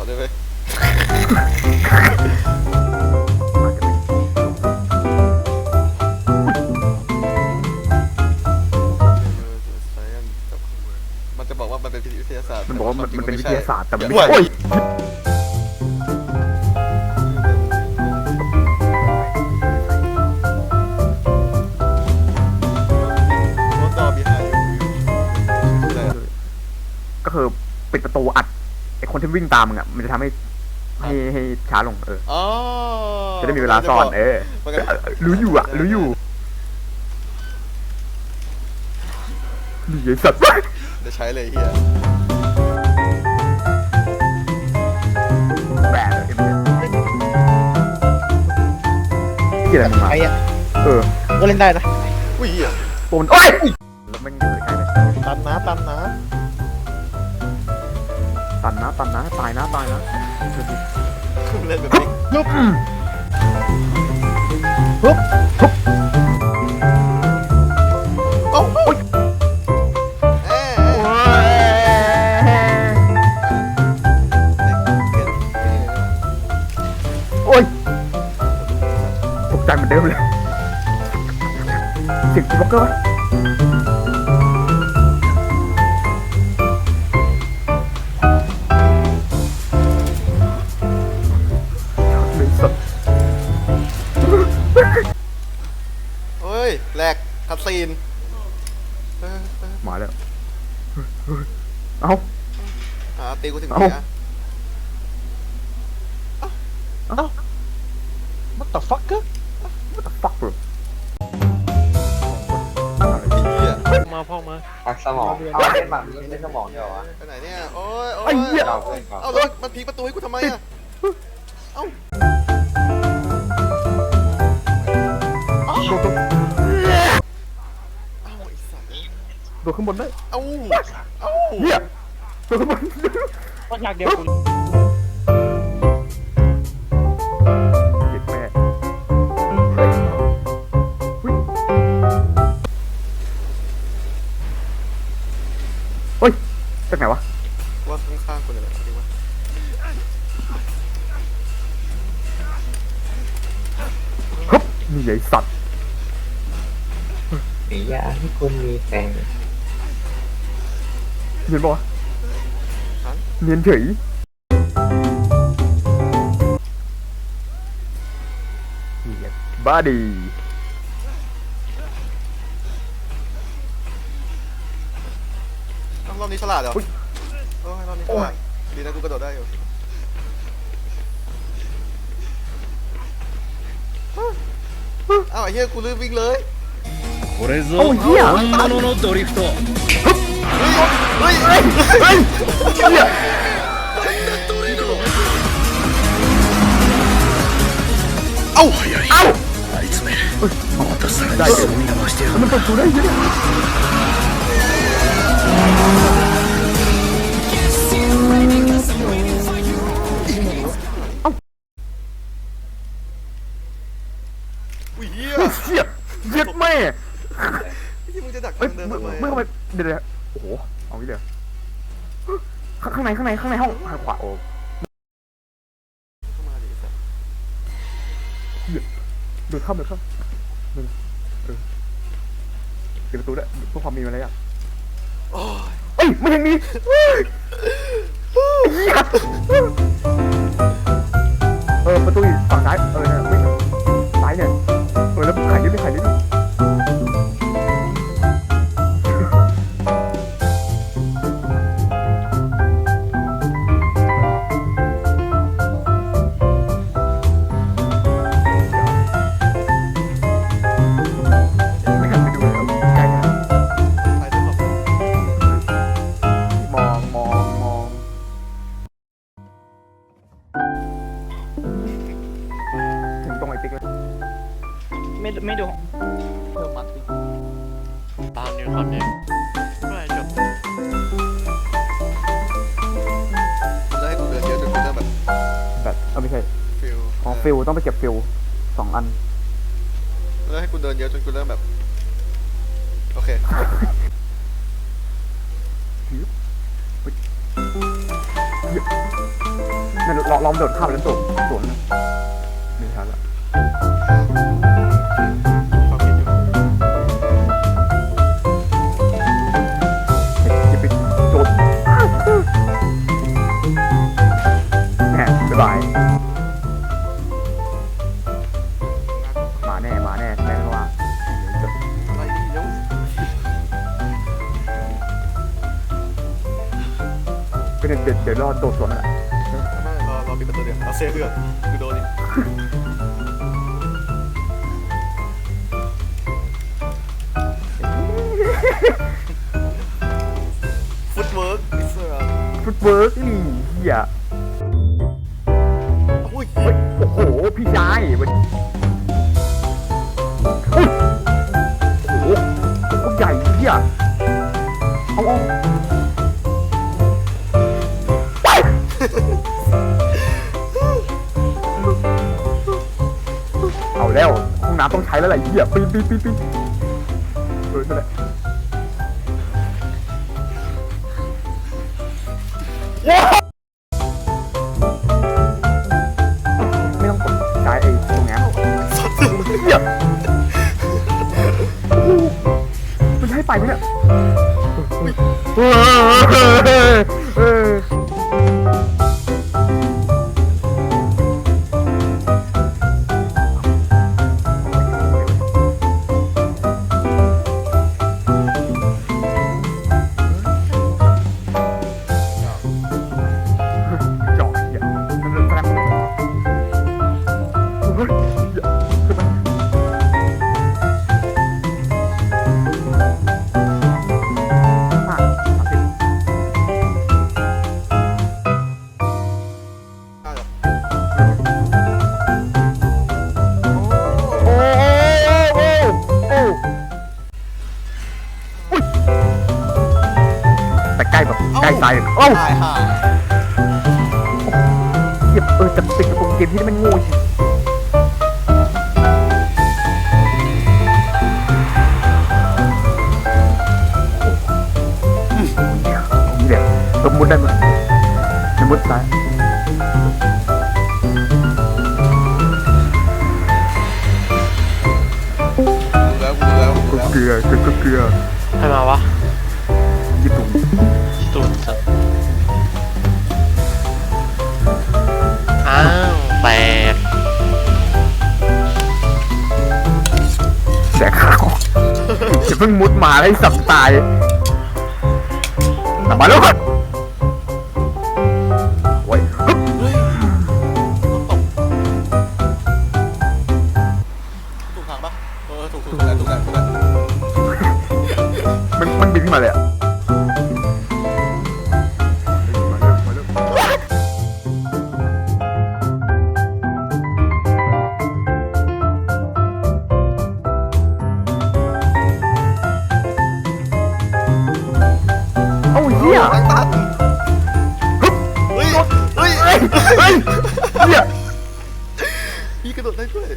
ไม่ตอบก็ต่อเลยเว้ยมันจะบอกว่ามันเป็นวิทยาศาสตร์มันบอกว่ามันมันเป็นวิทยาศาสตร์แต่มันไม่อย่ใช่โอ้ยรถต่อบีหายอยู่อะไรอะก็คือปิดประตูอัด ไอคนที่วิ่งตามมึงอะมันจะทำให้ให้ให้ช้าลงเออ อ๋อจะได้มีเวลาซ่อนเออมันก็เออรู้อยู่อะ รู้อยู่นี่ไอ้สัตว์ จะใช้เลยเฮียแบดเลยไอ้เหี้ยอะไรมึงมาไอ้อะเออก็เล่นได้นะอุ้ยเฮียตัวมันโอ้ย ตันนะตันนะตายนะตายนะเล่นแบบนี้ยุบอืมปุ๊บโอ้โหเอ้ยโอ้ยโอ้ยตกใจเหมือนเดิมเลยเสียงบล็อกเกอร์ ยแหลกคัดซีนเออเออมาแล้วเอ้า อ่าตีกูถึงเอ้าเนี้ยเอ้า what the fuck อะ what the fuck bro ไอ้เหี้ยมาพ่อมาพักสมอง เอาเล่นหมักเล่นสมองเดียวอะไปไหนเนี่ย โอ้ยโอ้ไอ้ยเหี้ยเราเล่นก่อนเอาแล้วมันพีประตูให้กูทำไมอะเอ้า โดดข้างบนได้เอ้าเอ้าเหี้ยโดดข้างบน ก็อยากเดียวคุณเจ็บแม่เฮ้ยจากไหนวะ ว่าข้างๆคนอะไรจริงวะฮึบนี่ไอ้สัตว์หรือยาที่คุณมีแฟน เนียนปะวะ ฮะ เนียนเฉยเหี้ยบ้าดี เอ้ารอบนี้ฉลาดเหรอ อุ๊ย โอ้ยรอบนี้ฉลาดดีนะกูกระโดดได้อยู่เอ้าไอ้เหี้ยกูลืมวิ่งเลย これぞ โอ้ยเหี้ย 本物のドリフト เฮ้ย เฮ้ยเฮ้ยเหี้ย เอ้า เอ้า あいつめまたさら大丈夫にすみが増してやる มันเปิดประตูได้ยังไง อุ้ยเหี้ย เชี่ยเย็ดแม่ ที่มึงจะดัก เฮ้ย ทางเดิน เมื่อ ทำไม เมื่อ อะ เข้าไปเดี๋ยวเดี๋ยวโอ้โห เอาอีกเลยข้างข้างในข้างในข้างในห้องทางขวาโอ้เข้ามาดิไอ้สัสเดินเข้าเดินเข้าเดินเออปิดประตูด้วยเพื่อความมีมารยาทโอ้ยเอ้ยไม่ยังมีเฮ้ยเหี้ยเออประตูอยู่ฝั่งซ้ายเออ ตรงไอ้ติ๊กเลยไม่ไม่ดูเพิ่มมาสิตามนิวคอนเนี่ยเมื่อไหร่จบจะให้กูเดินเยอะจนกูเริ่มแบบแบบเอก็ไม่ใช่ฟิลอ๋อฟิลต้องไปเก็บฟิลสองอันแล้วให้กูเดินเยอะจนกูเริ่มแบบ โอเคนั่นลองลองโดดข้ามไปแล้วโดดสวนนะไม่ทันละ จะไปโดดแหมบ๊ายบายมาแน่ มาแน่แน่ว่าอะไรเดี๋ยวก็เดี๋ยวเดี๋ยวรอโดดสวนนั่นแหละไม่รอรอปิดประตูเดียวเอาเซฟเพื่อนกูโดนอีก ฟุตเวิร์กไอ้เสือฟุตเวิร์กนี่เหี้ยอุ้ยเฮ้ยโอ้โห พี่ชายมันอุ้ยโอ้โหโคตรใหญ่เหี้ยเอาเอาเอาแล้วห้องน้ำต้องใช้แล้วแหละไอ้เหี้ยปีนปีนปีนปีนเออนั่นแหละ ไม่ต้องกดใช้ไอ้ตรงนี้เหี้ยโอ้โหมันใช้ไปไหมเนี่ย ตายโอ้าตายห่าเหยียบเออจะติดกับเกมที่มันโง่จริงนี่แหละตบมุดได้ไหมจะมุดซ้ายดูแล้วดูแล้วดูแล้ว เกลือเกลือก็เกลือ ใครมาวะ เพิ่งมุดมาให้สับตายแต่มาแล้ว ทางตันเฮ้ยเฮ้ยเฮ้ยเฮ้ยเหี้ยพี่กระโดดได้ด้วย